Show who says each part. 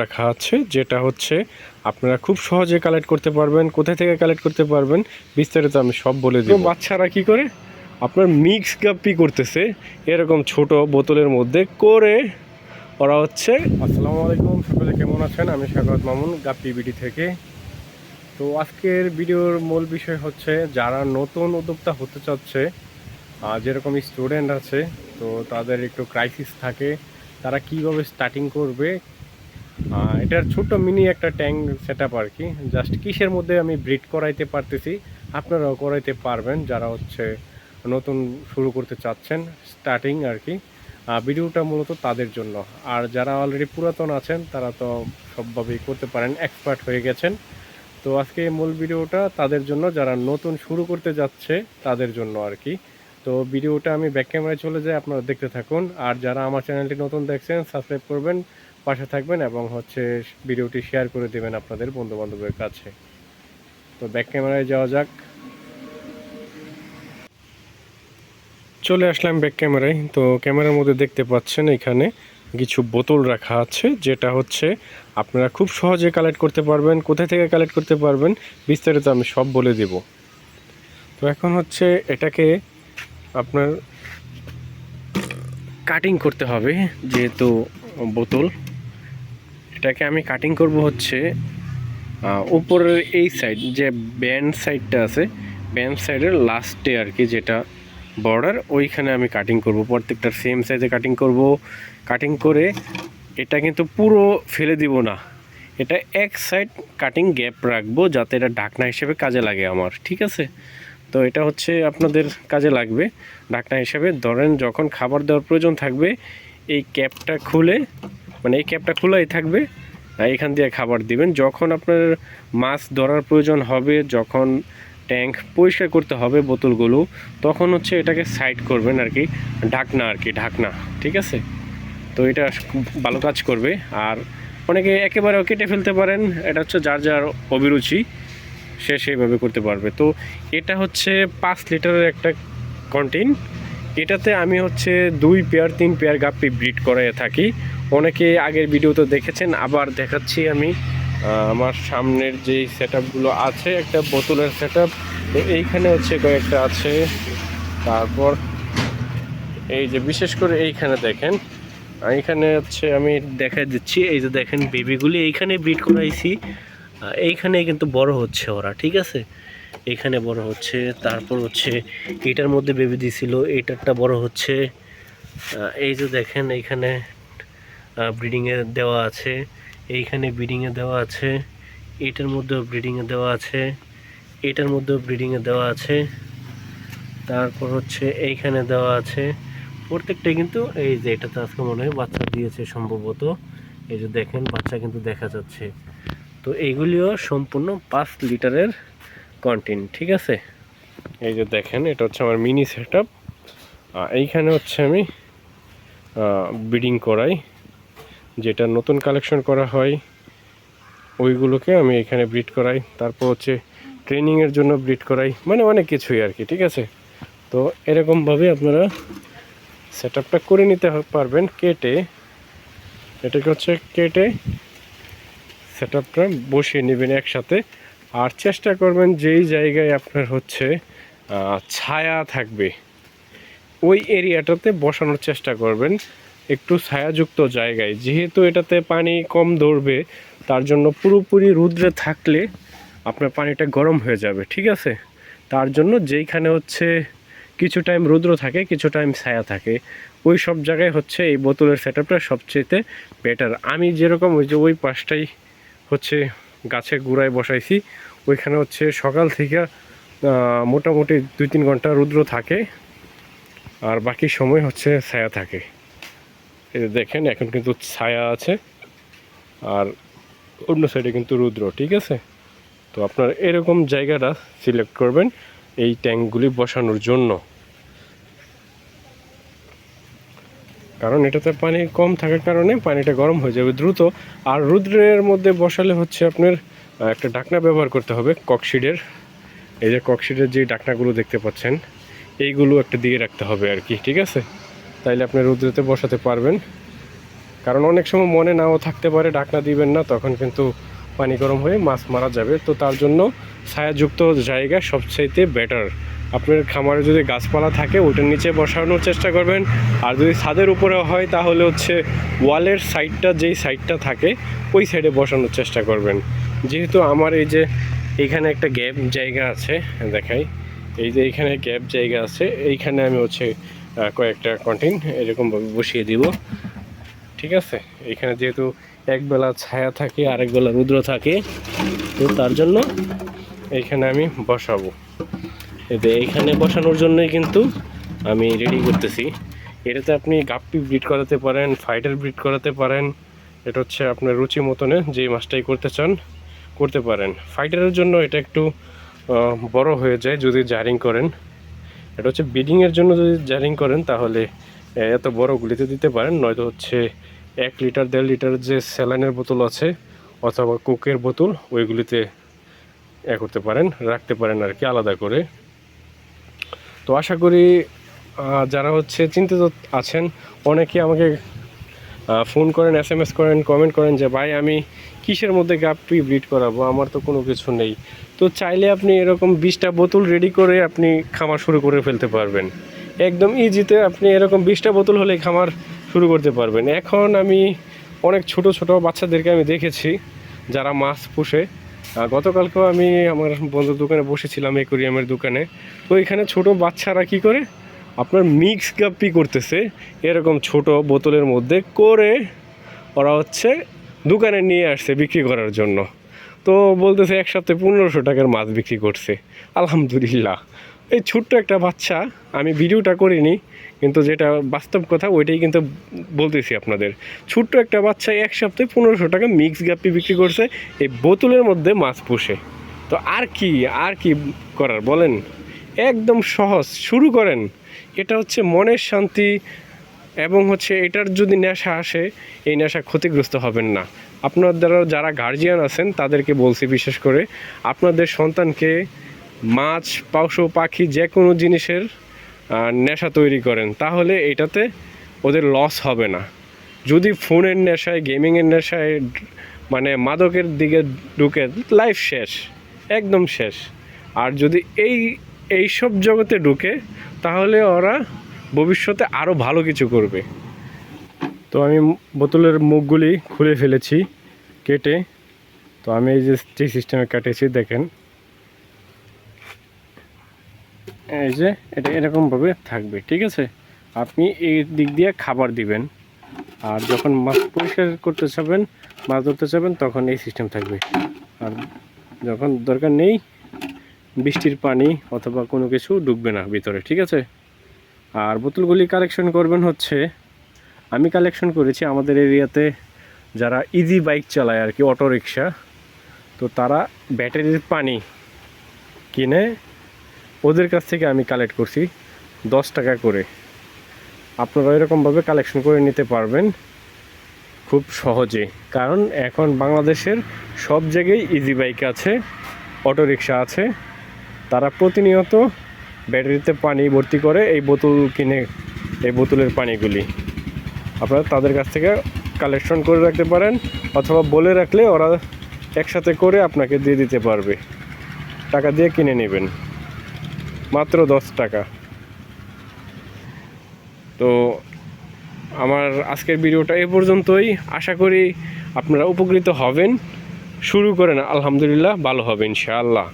Speaker 1: রাখা আছে যেটা হচ্ছে আপনারা খুব সহজে কালেক্ট করতে পারবেন কোথায় থেকে কালেক্ট করতে পারবেন বিস্তারিত আমি সব বলে দেব। বাচ্চারা কি করে? আপনার মিক্স গাপ্পি করতেছে এরকম ছোট বোতলের মধ্যে করে ওরা হচ্ছে আসসালামু আলাইকুম সকলে কেমন আছেন? আমি স্বাগত মামুন গাপ্পি বিডি থেকে। তো আজকের ভিডিওর মূল বিষয় হচ্ছে যারা নতুন উদ্যোক্তা হতে চাচ্ছে যেরকম স্টুডেন্ট আছে তো তাদের একটু ক্রাইসিস থাকে তারা কীভাবে স্টার্টিং করবে এটার ছোট্ট মিনি একটা ট্যাঙ্ক সেট আর কি জাস্ট কিসের মধ্যে আমি ব্রিড করাইতে পারতেছি, আপনারাও করাইতে পারবেন, যারা হচ্ছে নতুন শুরু করতে চাচ্ছেন স্টার্টিং আর কি ভিডিওটা মূলত তাদের জন্য। আর যারা অলরেডি পুরাতন আছেন, তারা তো সবভাবেই করতে পারেন এক্সপার্ট হয়ে গেছেন। তো আজকে মূল ভিডিওটা তাদের জন্য, যারা নতুন শুরু করতে যাচ্ছে, তাদের জন্য আর কি তো ভিডিওটা আমি ব্যাক ক্যামেরায় চলে যাই, আপনারা দেখতে থাকুন। আর যারা আমার চ্যানেলটি নতুন দেখছেন সাবস্ক্রাইব করবেন। পাশে থাকবেন এবং হচ্ছে ভিডিওটি শেয়ার করে দেবেন আপনাদের বন্ধু বান্ধবের কাছে। তো ব্যাক ক্যামেরায় যাওয়া যাক। চলে আসলাম ব্যাক ক্যামেরায় তো ক্যামেরার মধ্যে দেখতে পাচ্ছেন এখানে কিছু বোতল রাখা আছে, যেটা হচ্ছে আপনারা খুব সহজে কালেক্ট করতে পারবেন। কোথায় থেকে কালেক্ট করতে পারবেন বিস্তারিত আমি সব বলে দেব। তো এখন হচ্ছে এটাকে আপনার কাটিং করতে হবে, যেহেতু বোতল। এটাকে আমি কাটিং করব হচ্ছে উপরের এই সাইড যে ব্যান্ড সাইডটা আছে ব্যান্ড সাইডের লাস্টে আর কি যেটা বর্ডার ওইখানে আমি কাটিং করব। প্রত্যেকটার সেম সাইজে কাটিং করব। কাটিং করে এটা কিন্তু পুরো ফেলে দিব না। এটা এক সাইড কাটিং গ্যাপ রাখব যাতে এটা ঢাকনা হিসেবে কাজে লাগে আমার, ঠিক আছে? তো এটা হচ্ছে আপনাদের কাজে লাগবে। ঢাকনা হিসেবে ধরেন যখন খাবার দেওয়ার প্রয়োজন থাকবে, এই ক্যাপটা খুলে মানে এই ক্যাপটা খোলাই থাকবে এখান দিয়ে খাবার দিবেন। যখন আপনার মাছ ধরার প্রয়োজন হবে, যখন ট্যাঙ্ক পরিষ্কার করতে হবে বোতলগুলো, তখন হচ্ছে এটাকে সাইড করবেন আর কি, ঢাকনা আর কি, ঢাকনা, ঠিক আছে? তো এটা ভালো কাজ করবে। আর অনেকে একেবারেও কেটে ফেলতে পারেন, এটা হচ্ছে যার যার অভিরুচি, সে সেইভাবে করতে পারবে। তো এটা হচ্ছে পাঁচ লিটারের একটা কন্টেন এটাতে আমি হচ্ছে দুই পেয়ার, তিন পেয়ার গাপ্পি ব্রিড করাই থাকি। অনেকে আগের ভিডিও তো দেখেছেন, আবার দেখাচ্ছি আমি। আমার সামনের যেই সেট আছে, একটা বোতলের সেট তো এইখানে হচ্ছে কয়েকটা আছে। তারপর এই যে বিশেষ করে এইখানে দেখেন এইখানে হচ্ছে আমি দেখা দিচ্ছি। এই যে দেখেন বেবিগুলি এইখানে ব্রিড করাইছি। এইখানে কিন্তু বড় হচ্ছে ওরা, ঠিক আছে? এইখানে বড় হচ্ছে, তারপর হচ্ছে এটার মধ্যে বেবি দিছিল, এটারটা বড় হচ্ছে। এই যে দেখেন এইখানে ব্রিডিংয়ে দেওয়া আছে। এইখানে ব্রিডিংয়ে দেওয়া আছে। এটার মধ্যেও ব্রিডিংয়ে দেওয়া আছে। এটার মধ্যেও ব্রিডিংয়ে দেওয়া আছে। তারপর হচ্ছে এইখানে দেওয়া আছে। প্রত্যেকটা কিন্তু এই যে এটাতে আজকে মনে হয় বাচ্চা দিয়েছে সম্ভবত। এই যে দেখেন, বাচ্চা কিন্তু দেখা যাচ্ছে। তো এইগুলিও সম্পূর্ণ পাঁচ লিটারের কন্টেন্ট ঠিক আছে? এই যে দেখেন, এটা হচ্ছে আমার মিনি সেট আপ এইখানে হচ্ছে আমি ব্রিডিং করাই। যেটা নতুন কালেকশন করা হয়, ওইগুলোকে আমি এখানে ব্রিড করাই। তারপর হচ্ছে ট্রেনিংয়ের জন্য ব্রিড করাই। মানে অনেক কিছুই আর কি ঠিক আছে? তো এরকমভাবে আপনারা সেট আপটা করে নিতে পারবেন কেটে। এটাকে হচ্ছে কেটে সেট আপটা বসিয়ে নেবেন একসাথে। আর চেষ্টা করবেন যেই জায়গায় আপনার হচ্ছে ছায়া থাকবে, ওই এরিয়াটাতে বসানোর চেষ্টা করবেন। একটু ছায়াযুক্ত জায়গায়। যেহেতু এটাতে পানি কম ধরবে, তার জন্য পুরোপুরি রুদ্রে থাকলে আপনার পানিটা গরম হয়ে যাবে, ঠিক আছে? তার জন্য যেইখানে হচ্ছে কিছু টাইম রুদ্র থাকে, কিছু টাইম ছায়া থাকে, ওই সব জায়গায় হচ্ছে এই বোতলের সেট আপটা সবচেয়েতে বেটার আমি যেরকম ওই যে ওই পাশটাই হচ্ছে গাছের গুড়ায় বসাইছি, ওইখানে হচ্ছে সকাল থেকে মোটামুটি দুই তিন ঘণ্টা রুদ্র থাকে, আর বাকি সময় হচ্ছে ছায়া থাকে। এই দেখেন, এখন কিন্তু ছায়া আছে আর অন্য সাইডে কিন্তু রুদ্র, ঠিক আছে? তো আপনার এরকম জায়গাটা সিলেক্ট করবেন এই ট্যাঙ্কগুলি বসানোর জন্য। কারণ এটাতে পানি কম থাকার কারণে পানিটা গরম হয়ে যাবে দ্রুত। আর রুদ্রের মধ্যে বসালে হচ্ছে আপনার একটা ডাকনা ব্যবহার করতে হবে ককশিডের এই যে ককশিডের যে ডাকনাগুলো দেখতে পাচ্ছেন, এইগুলো একটা দিয়ে রাখতে হবে আর কি, ঠিক আছে? তাইলে আপনি রুদ্রতে বসাতে পারবেন। কারণ অনেক সময় মনে নাও থাকতে পারে ঢাকনা দিবেন না, তখন কিন্তু পানি গরম হয়ে মাছ মারা যাবে। তো তার জন্য ছায়াযুক্ত জায়গা সবচাইতে বেটার আপনার খামারে যদি গাছপালা থাকে, ওটার নিচে বসানোর চেষ্টা করবেন। আর যদি ছাদের উপরে হয়, তাহলে হচ্ছে ওয়ালের সাইডটা যেই সাইডটা থাকে, ওই সাইডে বসানোর চেষ্টা করবেন। যেহেতু আমার এই যে এইখানে একটা গ্যাপ জায়গা আছে, দেখাই। এই যে এইখানে গ্যাপ জায়গা আছে, এইখানে আমি হচ্ছে কয়েকটা কন্টেন এরকমভাবে বসিয়ে দিব। ঠিক আছে? এখানে যেহেতু একবেলা ছায়া থাকে, আরেক বেলা রুদ্র থাকে, তো তার জন্য এইখানে আমি বসাবো। এতে এইখানে বসানোর জন্যই কিন্তু আমি রেডি করতেছি। এটাতে আপনি গাপ্পি ব্রিড করাতে পারেন ফাইটার ব্রিড করাতে পারেন। এটা হচ্ছে আপনার রুচি মতনে যে মাছটাই করতে চান, করতে পারেন। ফাইটারের জন্য এটা একটু বড় হয়ে যায় যদি জারিং করেন। এটা হচ্ছে ব্রিডিংয়ের জন্য যদি জারিং করেন, তাহলে এত বড় গুলিতে দিতে পারেন। নয়তো হচ্ছে এক লিটার দেড় লিটার যে স্যালাইনের বোতল আছে, অথবা কোকের বোতল ওইগুলিতে এ করতে পারেন, রাখতে পারেন আর কি আলাদা করে। তো আশা করি যারা হচ্ছে চিন্তিত আছেন, অনেকে আমাকে ফোন করেন এস এম এস করেন কমেন্ট করেন যে, ভাই, আমি কিসের মধ্যে গাপ্পি ব্রিড করাবো? আমার তো কোনো কিছু নেই। তো চাইলে আপনি এরকম বিশটা বোতল রেডি করে আপনি খামার শুরু করে ফেলতে পারবেন। একদম ইজিতে আপনি এরকম বিশটা বোতল হলে খামার শুরু করতে পারবেন। এখন আমি অনেক ছোট ছোট বাচ্চাদেরকে আমি দেখেছি যারা মাছ পুষে। গতকালকেও আমি আমার বন্ধুর দোকানে বসেছিলাম, একুরিয়ামের দোকানে। তো এখানে ছোট বাচ্চারা কি করে? আপনার মিক্স গাপ্পি করতেছে, এরকম ছোট বোতলের মধ্যে করে ওরা হচ্ছে দোকানে নিয়ে আসছে বিক্রি করার জন্য। তো বলতেছে এক সপ্তাহে পনেরোশো টাকার মাছ বিক্রি করছে। আলহামদুলিল্লাহ। এই ছোট্ট একটা বাচ্চা, আমি ভিডিওটা করিনি, কিন্তু যেটা বাস্তব কথা ওইটাই কিন্তু বলতেছি আপনাদের। ছোট্ট একটা বাচ্চা এক সপ্তাহে পনেরোশো টাকা মিক্স গাপ্পি বিক্রি করছে, এই বোতলের মধ্যে মাছ পুষে। তো আর কি আর কি করার বলেন? একদম সহজ। শুরু করেন। এটা হচ্ছে মনের শান্তি এবং হচ্ছে এটার যদি নেশা আসে, এই নেশা ক্ষতিগ্রস্ত হবেন না। আপনাদের যারা গার্জিয়ান আছেন, তাদেরকে বলছি বিশেষ করে, আপনাদের সন্তানকে মাছ, পশু, পাখি যে কোনো জিনিসের নেশা তৈরি করেন। তাহলে এটাতে ওদের লস হবে না। যদি ফোনের নেশায় গেমিংয়ের নেশায় মানে মাদকের দিকে ঢুকে লাইফ শেষ। একদম শেষ। আর যদি এই এইসব জগতে ঢুকে তাহলে ওরা ভবিষ্যতে আরও ভালো কিছু করবে। তো আমি বোতলের মুখগুলি খুলে ফেলেছি, কেটে। তো আমি এই যে যে সিস্টেমে কাটেছি, দেখেন। এই যে এটা এরকমভাবে থাকবে, ঠিক আছে? আপনি এই দিক দিয়ে খাবার দিবেন। আর যখন মাছ পরিষ্কার করতে চাবেন, মাছ ধরতে চাবেন, তখন এই সিস্টেম থাকবে। আর যখন দরকার নেই বৃষ্টির পানি অথবা কোনো কিছু ঢুকবে না ভিতরে, ঠিক আছে? আর বোতলগুলি কালেকশন করবেন হচ্ছে, আমি কালেকশন করেছি আমাদের এরিয়াতে যারা ইজি বাইক চালায় আর কি অটো রিক্সা তো তারা ব্যাটারির পানি কিনে ওদের কাছ থেকে আমি কালেক্ট করছি দশ টাকা করে। আপনারা এরকমভাবে কালেকশন করে নিতে পারবেন খুব সহজে, কারণ এখন বাংলাদেশের সব জায়গায় ইজি বাইক আছে অটো রিক্সা আছে তারা প্রতিনিয়ত ব্যাটারিতে পানি ভর্তি করে এই বোতল কিনে, এই বোতলের পানিগুলি। আপনারা তাদের কাছ থেকে কালেকশন করে রাখতে পারেন অথবা বলে রাখলে ওরা একসাথে করে আপনাকে দিয়ে দিতে পারবে। টাকা দিয়ে কিনে নেবেন। মাত্র দশ টাকা। তো আমার আজকের ভিডিওটা এ পর্যন্তই। আশা করি আপনারা উপকৃত হবেন। শুরু করেন, আলহামদুলিল্লাহ, ভালো হবে ইনশাআল্লাহ।